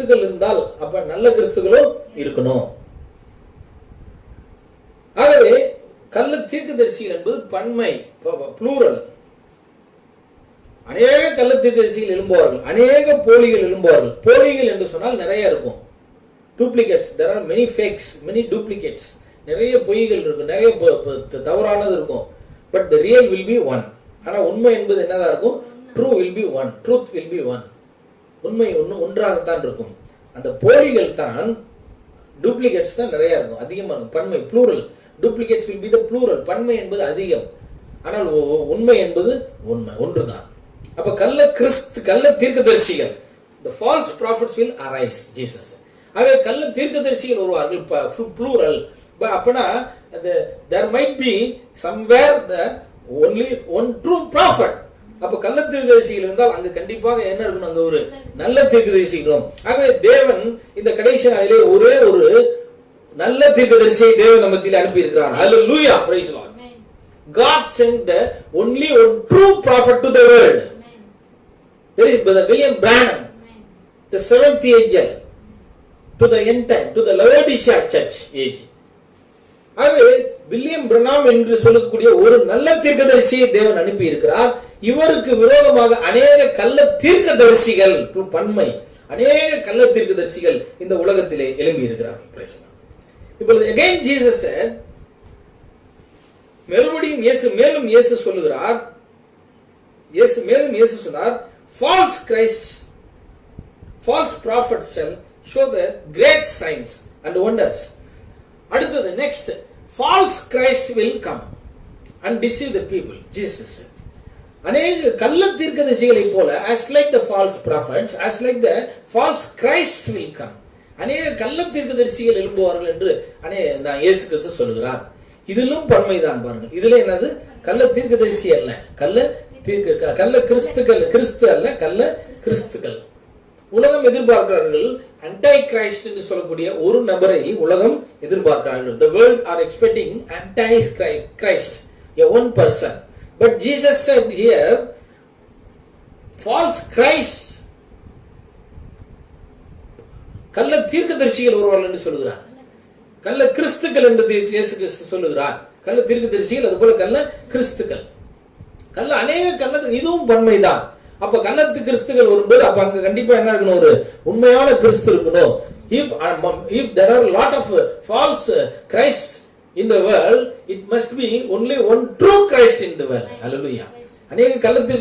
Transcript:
கிறிஸ்துகள் இருந்தால் அப்ப நல்ல கிறிஸ்துகளும் இருக்கணும். ஆகவே கள்ள தீர்க்கதரிசிகள் என்பது பன்மை புளூரல் அநேக கள்ள தீர்க்கதரிசிகள் எழும்புவார்கள் அநேக போலிகள் எழும்புவார்கள். போலிகள் என்று சொன்னால் நிறைய இருக்கும். Duplicates there are many fakes many duplicates நிறைய பொய்கள் இருக்கும் நிறைய தவறானது இருக்கும். But the real will be one ஆனா உண்மை என்பது என்னதான் இருக்கும்? True will be one truth will be one உண்மை ஒன்று ஒன்றாகத்தான் இருக்கும். அந்த போலிகள் தான் டூப்ளிகேட்ஸ் தான் நிறைய இருக்கும். அதிகமாக இருக்கும். பன்மை plural duplicates will be the plural பன்மை என்பது அதிகம். ஆனால் உண்மை என்பது உண்மை ஒன்று தான் அப்போ கள்ள கிறிஸ்து கள்ள தீர்க்கதரிசிகள் the false prophets will arise Jesus ஆகவே கள்ள தீர்க்கதரிசிகள் வருவார்கள் ப்ளூரல் அப்பனா there might be somewhere the only one true prophet தீர்க்கதரிசிகள் இருந்தால் அங்க கண்டிப்பாக என்ன இருக்கணும் அங்க ஒரு நல்ல தீர்க்கதரிசிகளும் ஆகவே தேவன் இந்த கடைசி நாளிலே ஒரே ஒரு நல்ல தீர்க்கதரிசியை தேவன் நம்ம அனுப்பி இருக்கிறார் hallelujah praise lord god sent the only one true prophet to the world there is brother william branham the seventh angel to the end time to the laodicea church age ஆகவே வில்லியம் பிரணாம் என்று சொல்லக்கூடிய ஒரு நல்ல தீர்க்கதரிசியை தேவன் அனுப்பி இருக்கிறார் இவருக்கு விரோதமாக அநேக கள்ள தீர்க்கதரிசிகள் பன்மை அநேக கள்ள தீர்க்கதரிசிகள் இந்த உலகத்திலே எழும்பி இருக்கிறார் இப்பொழுது எகைன் ஜீசஸ் மறுபடியும் இயேசு மேலும் இயேசு சொல்லுகிறார். இயேசு மேலும் இயேசு சொன்னார் false Christ false prophets show the great great and wonders அடுத்தது next false Christ will come and deceive the people Jesus அநேக கள்ள தீர்க்க தீர்க்கதரிசிகளைப் போல as like the false prophets as like the false Christ will come அநேக கள்ள தீர்க்கதரிசிகள் எழும்புவார்கள் என்று அநே நான் இயேசு கிறிஸ்து சொல்லுகிறார். இதிலும் பன்மைதான் பாருங்கள். இதுல என்னது? கள்ள தீர்க்க தரிசி அல்ல. கள்ள தீர்க்க கள்ள கிறிஸ்துக்கள் கிறிஸ்து அல்ல கள்ள கிறிஸ்துக்கள். உலகம் எதிர்பார்க்கிறார்கள். அண்டை கிரைஸ்ட் என்று சொல்லக்கூடிய ஒரு நபரை உலகம் எதிர்பார்க்கிறார்கள். The world are expecting anti Christ a one person. But jesus said here false christ. கள்ள தீர்க்கதரிசிகள் வருவார்கள் என்று சொல்லுகிறார். கள்ள கிறிஸ்துக்கள் என்று இயேசு கிறிஸ்து சொல்லுகிறார். கள்ள தீர்க்கதரிசிகள் அது போல கள்ள கிறிஸ்துக்கள். கள்ள அநேக கள்ள இதுவும் பன்மைதான் அப்ப கள்ளத்து கிறிஸ்துகள் வரும்போது அப்ப அங்க கண்டிப்பா என்ன இருக்கணும்? ஒரு உண்மையான கிறிஸ்து இருக்கணும். If if there are lot of false Christ in the world it must be only one true Christ in the world hallelujah அநேக கள்ளத்தில்